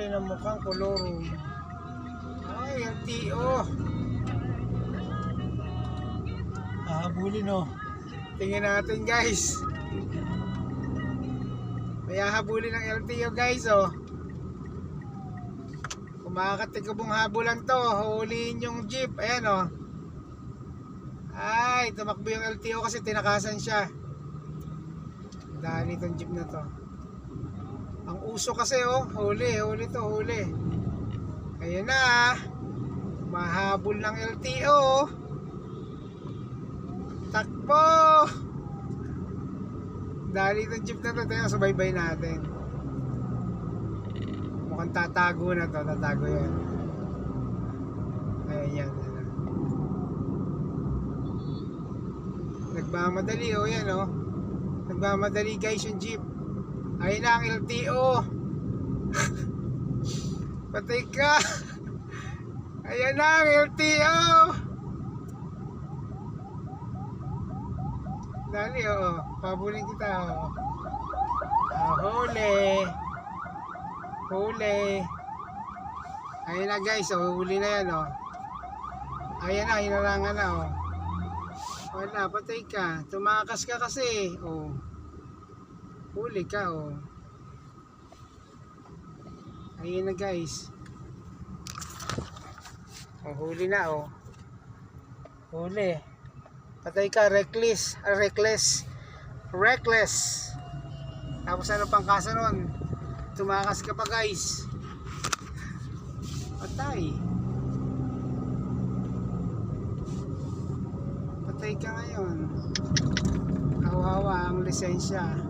kulay na mukhang kolorum. Ay, LTO. Hahabulin oh. Tingnan natin guys. May hahabulin ng LTO guys oh. Kung makakatigabong habulan to, huliin yung jeep. Ayan oh. Ay, tumakbo yung LTO kasi tinakasan siya. Dali itong jeep na to. Ang uso kasi oh, huli, huli to, huli. Ayan na. Mahabol ng LTO. Takbo! Dali itong jeep na to, tayo subaybay natin. Mukhang tatago na to, tatago yan. Ayan yan. yan. Nagmamadali oh, yan oh. Nagmamadali guys yung jeep. Ayun na ang LTO. Patay ka. Ayan na ang LTO. Dali oo. Pabulin kita oo. Ah, huli. Huli. Ayun na guys, oh, huli na yan oh. Ayan na, hinarangan na oh. Wala, patay ka. Tumakas ka kasi. Oh. Huli ka, oh. Ayun na, guys. Oh, huli na, oh. Huli. Patay ka, reckless. Ah, reckless. Reckless. Tapos ano pang kaso nun? Tumakas ka pa, guys. Patay. Patay ka ngayon. Kawawa ang lisensya.